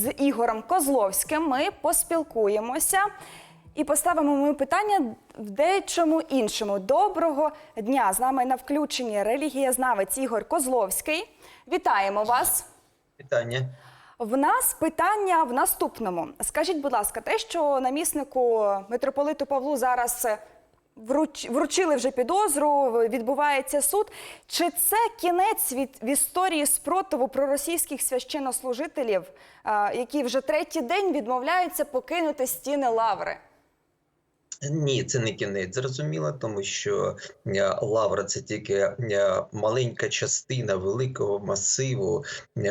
з Ігорем Козловським. Ми поспілкуємося і поставимо ми питання в дечому іншому. Доброго дня! З нами на включенні релігієзнавець Ігор Козловський. Вітаємо вас! Питання. В нас питання в наступному. Скажіть, будь ласка, те, що наміснику митрополиту Павлу зараз. Вручили вже підозру, відбувається суд. Чи це кінець від в історії спротиву проросійських священнослужителів, які вже третій день відмовляються покинути стіни лаври? Ні, це не кінець, зрозуміло, тому що е, лавра це тільки е, маленька частина великого масиву, е,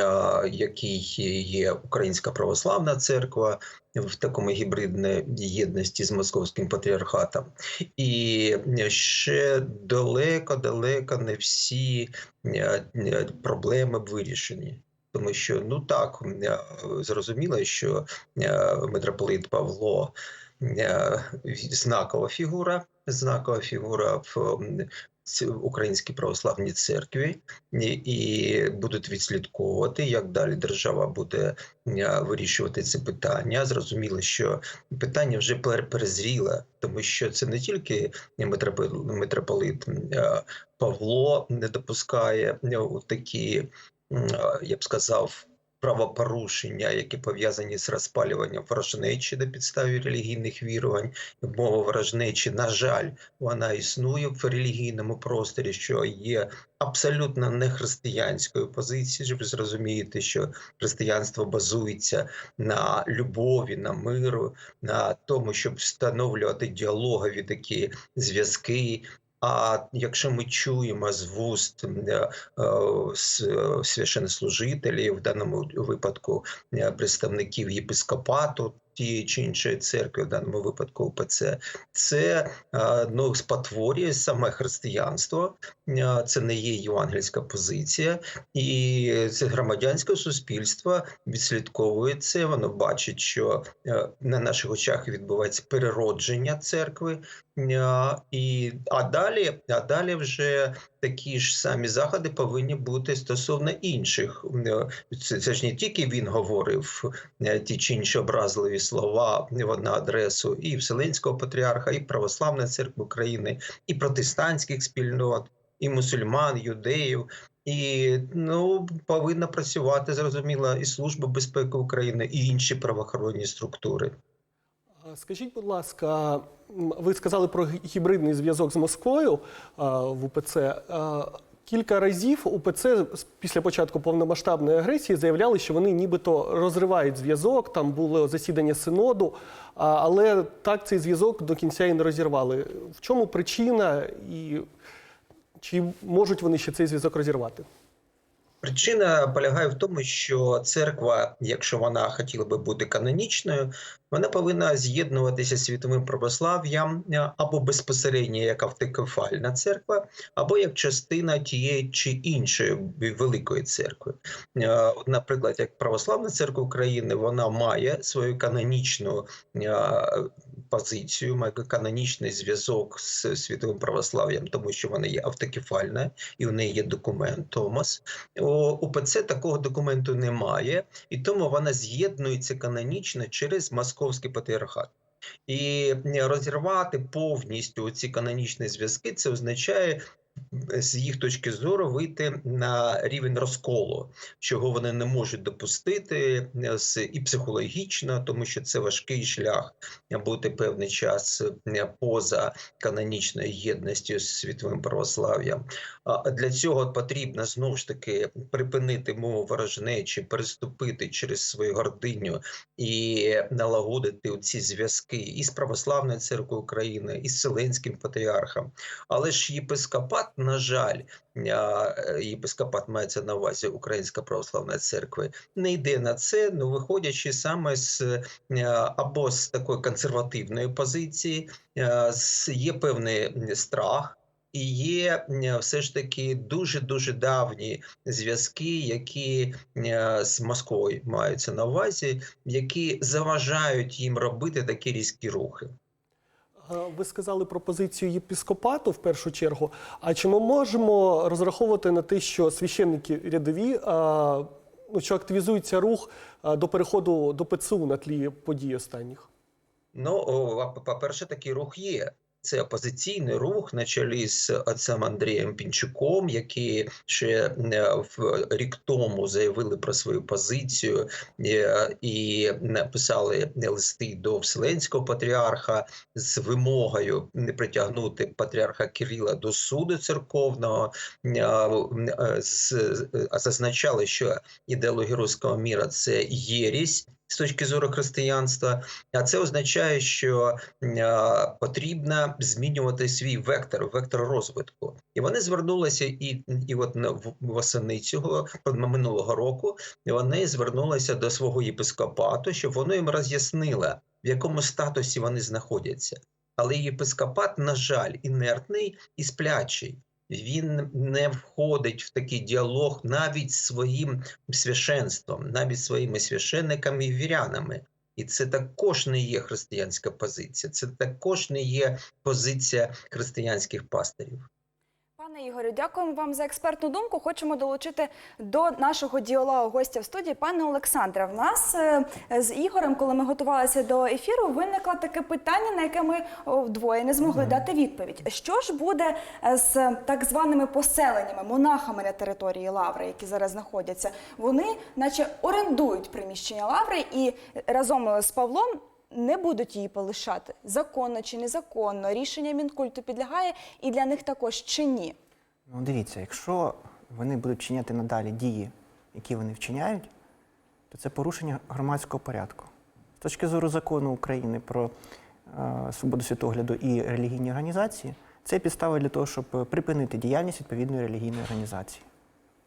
який є Українська православна церква в такому гібридній єдності з московським патріархатом. І ще далеко-далеко не всі проблеми вирішені. Тому що ну так зрозуміло, що митрополит Павло знакова фігура, знакова фігура в Українській православній церкві, і, будуть відслідковувати, як далі держава буде е, вирішувати це питання. Зрозуміло, що питання вже пер- перезріле, тому що це не тільки митрополит, е, Павло не допускає е, такі, е, я б сказав, правопорушення, які пов'язані з розпалюванням ворожнечі на підставі релігійних вірувань. Мова ворожнечі, на жаль, вона існує в релігійному просторі, що є абсолютно не християнською позицією. Ви зрозумієте, що християнство базується на любові, на миру, на тому, щоб встановлювати діалогові такі зв'язки. А якщо ми чуємо з вуст е, е, священнослужителів, в даному випадку е, представників єпископату тієї чи іншої церкви, в даному випадку УПЦ, це е, ну, спотворює саме християнство, е, це не є євангельська позиція, і це громадянське суспільство відслідковує це. Воно бачить, що е, на наших очах відбувається переродження церкви. І, а далі, а далі вже такі ж самі заходи повинні бути стосовно інших. Е, Це, це ж не тільки він говорив е, ті чи інші образливі слова в на адресу і Вселенського патріарха, і Православної церкви України, і протестантських спільнот, і мусульман, юдеїв. І ну повинна працювати зрозуміло і служба безпеки України, і інші правоохоронні структури. А Скажіть, будь ласка, ви сказали про гібридний зв'язок з Москвою в УПЦ. Кілька разів УПЦ після початку повномасштабної агресії заявляли, що вони нібито розривають зв'язок. Там було засідання синоду, але так цей зв'язок до кінця і не розірвали. В чому причина і чи можуть вони ще цей зв'язок розірвати? Причина полягає в тому, що церква, якщо вона хотіла би бути канонічною, вона повинна з'єднуватися з світовим православ'ям е, або безпосередньо як автокефальна церква, або як частина тієї чи іншої великої церкви. Е, Наприклад, як православна церква України, вона має свою канонічну е, позицію, має канонічний зв'язок з світовим православ'ям, тому що вона є автокефальна і в неї є документ Томас. У УПЦ такого документу немає, і тому вона з'єднується канонічно через московський патріархат. І розірвати повністю ці канонічні зв'язки це означає. З їх точки зору вийти на рівень розколу, чого вони не можуть допустити е, і психологічно, тому що це важкий шлях бути певний час е, поза канонічною єдністю з світовим православ'ям. А для цього потрібно знову ж таки припинити мову ворожнечі, переступити через свою гординю і налагодити ці зв'язки і з православною церквою України, і з Вселенським патріархом. Але ж єпископат, на жаль, е, єпископат мається на увазі Українська православна церкви, не йде на це, ну виходячи саме з е, або з такої консервативної позиції, е, є певний страх. І є все ж таки дуже дуже давні зв'язки, які з Москвою маються на увазі, які заважають їм робити такі різкі рухи. Ви сказали про позицію єпіскопату в першу чергу. А чи ми можемо розраховувати на те, що священники рядові ну, що активізується рух до переходу до ПЦУ на тлі подій останніх? Ну, о, по-перше, такий рух є. Це опозиційний рух на чолі з отцем Андрієм Пінчуком, які ще е, в рік тому заявили про свою позицію е, і написали листи до Вселенського патріарха з вимогою не притягнути патріарха Кирила до суду церковного. Е, Зазначали, що ідеологія руського міра це єрість з точки зору християнства. А це означає, що е, потрібно змінювати свій вектор, вектор розвитку. І вони звернулися, і, і от восени цього минулого року вони звернулися до свого єпископату, щоб воно їм роз'яснило, в якому статусі вони знаходяться. Але єпископат, на жаль, інертний і сплячий. Він не входить в такий діалог навіть своїм священством, навіть своїми священниками і вірянами. І це також не є християнська позиція, це також не є позиція християнських пастирів. Пане Ігорю, дякуємо вам за експертну думку. Хочемо долучити до нашого діалогу гостя в студії пане Олександре. В нас е, з Ігорем, коли ми готувалися до ефіру, виникло таке питання, на яке ми вдвоє не змогли дати відповідь. Що ж буде е, з так званими поселеннями, монахами на території Лаври, які зараз знаходяться? Вони, наче, орендують приміщення Лаври і разом з Павлом. Не будуть її полишати законно чи незаконно. Рішення мінкульту підлягає і для них також чи ні. Ну, дивіться, якщо вони будуть вчиняти надалі дії, які вони вчиняють, то це порушення громадського порядку. З точки зору закону України про е, свободу світогляду і релігійні організації, це підстава для того, щоб припинити діяльність відповідної релігійної організації.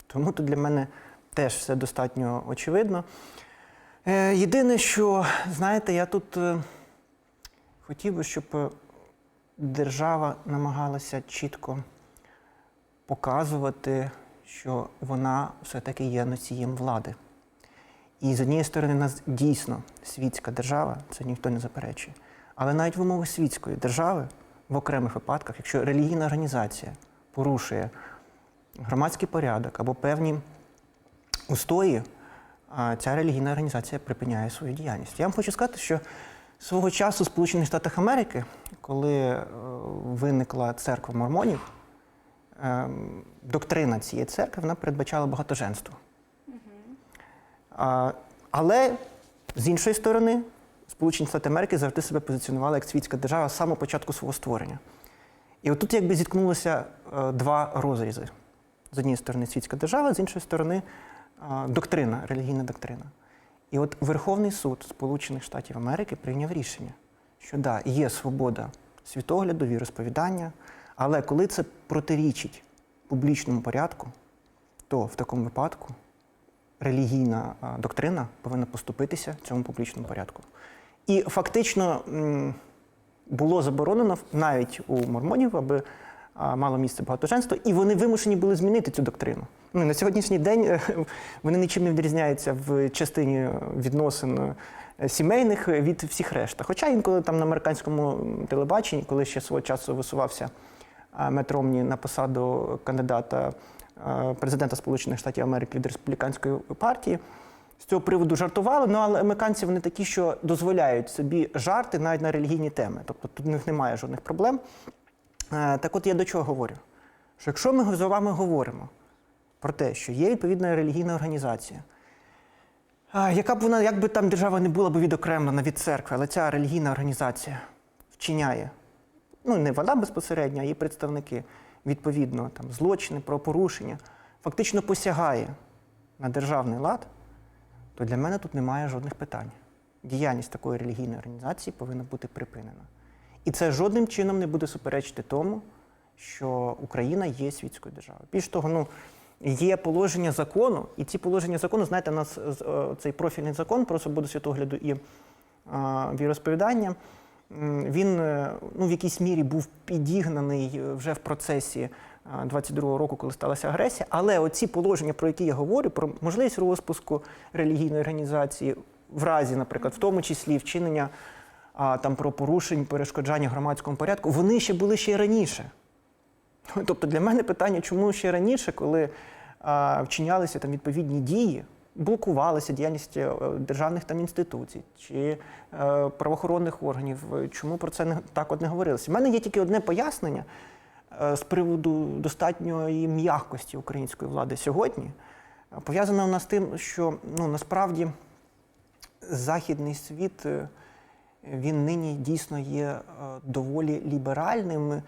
Тому тут для мене теж все достатньо очевидно. Е, єдине, що, знаєте, я тут е, хотів би, щоб е, держава намагалася чітко показувати, що вона все-таки є носієм влади. І з однієї сторони, нас дійсно світська держава, це ніхто не заперечує. Але навіть в умовах світської держави, в окремих випадках, якщо релігійна організація порушує громадський порядок або певні устої, ця релігійна організація припиняє свою діяльність. Я вам хочу сказати, що свого часу в Сполучених Штатах Америки, коли е, виникла церква мормонів, ем, доктрина цієї церкви вона передбачала багатоженство. Але з іншої сторони, Сполучені Штати Америки завжди себе позиціонували як світська держава з самого початку свого створення. І отут якби зіткнулося е, два розрізи. З однієї сторони світська держава, з іншої сторони е, доктрина, релігійна доктрина. І от Верховний суд Сполучених Штатів Америки прийняв рішення, що да, є свобода світогляду, віросповідання, але коли це протирічить публічному порядку, то в такому випадку релігійна доктрина повинна поступитися цьому публічному порядку. І фактично було заборонено навіть у мормонів, аби мало місце багатоженство, і вони вимушені були змінити цю доктрину. Ну, на сьогоднішній день е, вони нічим не відрізняються в частині відносин е, сімейних від всіх решта. Хоча інколи там на американському телебаченні, коли ще свого часу висувався а, Мет Ромні на посаду кандидата президента Сполучених Штатів Америки від республіканської партії. З цього приводу жартували, ну але американці вони такі, що дозволяють собі жарти навіть на релігійні теми. Тобто тут у них немає жодних проблем. Е, Так от я до чого говорю? Що якщо ми з вами говоримо про те, що є відповідна релігійна організація, яка б вона, як би там держава не була б відокремлена від церкви, але ця релігійна організація вчиняє, ну не вона безпосередньо, а її представники, відповідно, там, злочини, правопорушення, фактично посягає на державний лад, то для мене тут немає жодних питань. Діяльність такої релігійної організації повинна бути припинена. І це жодним чином не буде суперечити тому, що Україна є світською державою. Більш того, ну є положення закону, і ці положення закону, знаєте, у нас е, цей профільний закон про свободу світогляду і е, віросповідання. Він е, ну, в якійсь мірі був підігнаний е, вже в процесі е, 22-го року, коли сталася агресія. Але оці положення, про які я говорю, про можливість розпуску релігійної організації, в разі, наприклад, в тому числі вчинення а, там, про порушень, перешкоджання громадському порядку, вони ще були ще й раніше. Тобто для мене питання, чому ще раніше, коли а, вчинялися там відповідні дії, блокувалася діяльність е, державних там інституцій чи е, правоохоронних органів. Е, Чому про це не так от не говорилося? У мене є тільки одне пояснення е, з приводу достатньої м'якості української влади сьогодні. Пов'язано вона з тим, що ну насправді західний світ він нині дійсно є е, доволі ліберальним.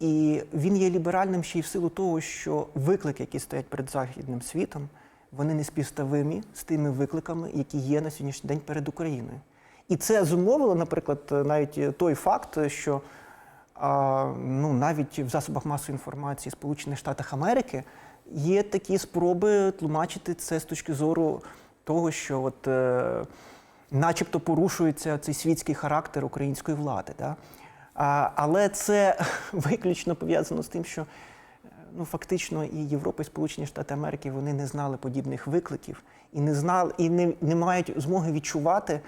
І він є ліберальним ще й в силу того, що виклики, які стоять перед західним світом, вони не співставимі з тими викликами, які є на сьогоднішній день перед Україною. І це зумовило, наприклад, навіть той факт, що ну, навіть в засобах масової інформації Сполучених Штатів Америки є такі спроби тлумачити це з точки зору того, що от, е, начебто порушується цей світський характер української влади. Да? А, але це виключно пов'язано з тим, що е, ну, фактично і Європа, і Сполучені Штати Америки вони не знали подібних викликів і не знали, і не, не мають змоги відчувати,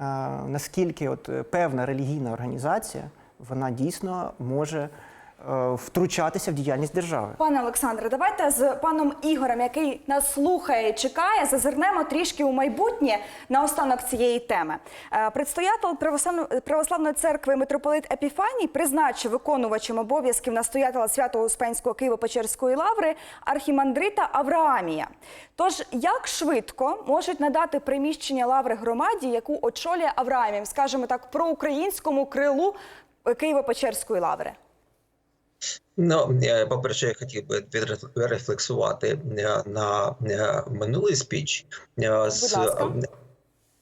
а, наскільки от е, певна релігійна організація вона дійсно може е, втручатися в діяльність держави. Пане Олександре, давайте з паном Ігорем, який нас слухає, і чекає, зазирнемо трішки у майбутнє на останок цієї теми. Е, Предстоятель православно- православної церкви митрополит Епіфаній призначив виконувачем обов'язків настоятеля Свято-Успенського Києво-Печерської лаври архімандрита Авраамія. Тож, як швидко можуть надати приміщення лаври громаді, яку очолює Авраамів, скажімо так, проукраїнському крилу Києво-Печерської лаври? Ну, е, по-перше, я хотів би відрефлексувати е, на е, минулий спіч. З, Будь ласка.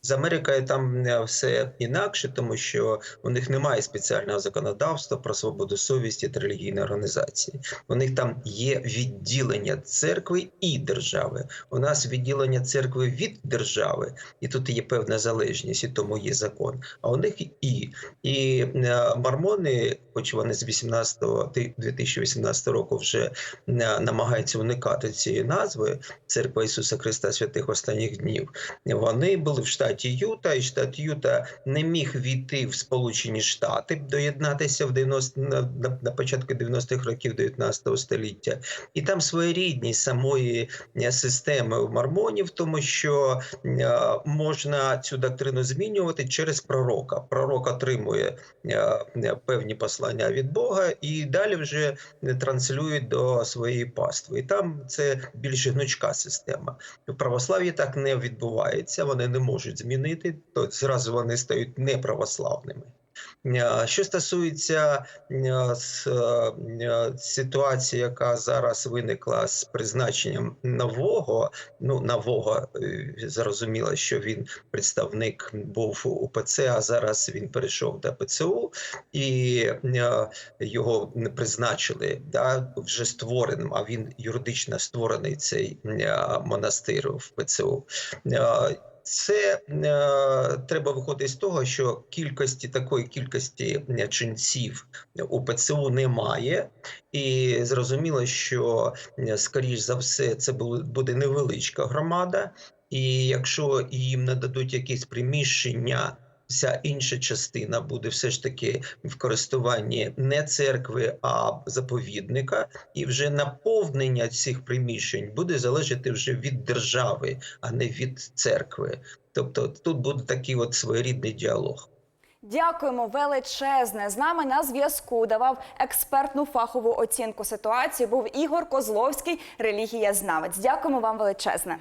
З Америкою там е, все інакше, тому що у них немає спеціального законодавства про свободу совісті та релігійної організації. У них там є відділення церкви і держави. У нас відділення церкви від держави, і тут є певна залежність, і тому є закон. А у них і. І е, мормони, хоч вони з 18 ти- 2018 року вже е, намагаються уникати цієї назви Церква Ісуса Христа Святих Останніх Днів. Вони були в штаті Юта, і штат Юта не міг війти в Сполучені Штати, доєднатися в 90, на, на, початку 90-х років 19 століття. І там своєрідність самої е, системи у мормонів, тому що е, можна цю доктрину змінювати через пророка. Пророк отримує е, певні послання від Бога і далі вже транслюють до своєї пастви. І там це більш гнучка система. В православ'ї так не відбувається, вони не можуть змінити, то зразу вони стають неправославними. Що стосується ситуації, яка зараз виникла з призначенням нового, ну нового е, зрозуміло, що він представник був у ПЦ, а зараз він перейшов до ПЦУ, і його не призначили да, вже створеним, а він юридично створений цей монастир в ПЦУ. Це е, треба виходити з того, що кількості такої кількості е, ченців у ПЦУ немає, і зрозуміло, що е, скоріш за все це буде невеличка громада. І якщо їм нададуть якісь приміщення, вся інша частина буде все ж таки в користуванні не церкви, а заповідника, і вже наповнення цих приміщень буде залежати вже від держави, а не від церкви. Тобто тут буде такий от своєрідний діалог. Дякуємо величезне. З нами на зв'язку давав експертну фахову оцінку ситуації. Був Ігор Козловський, релігія знавець. Дякуємо вам величезне.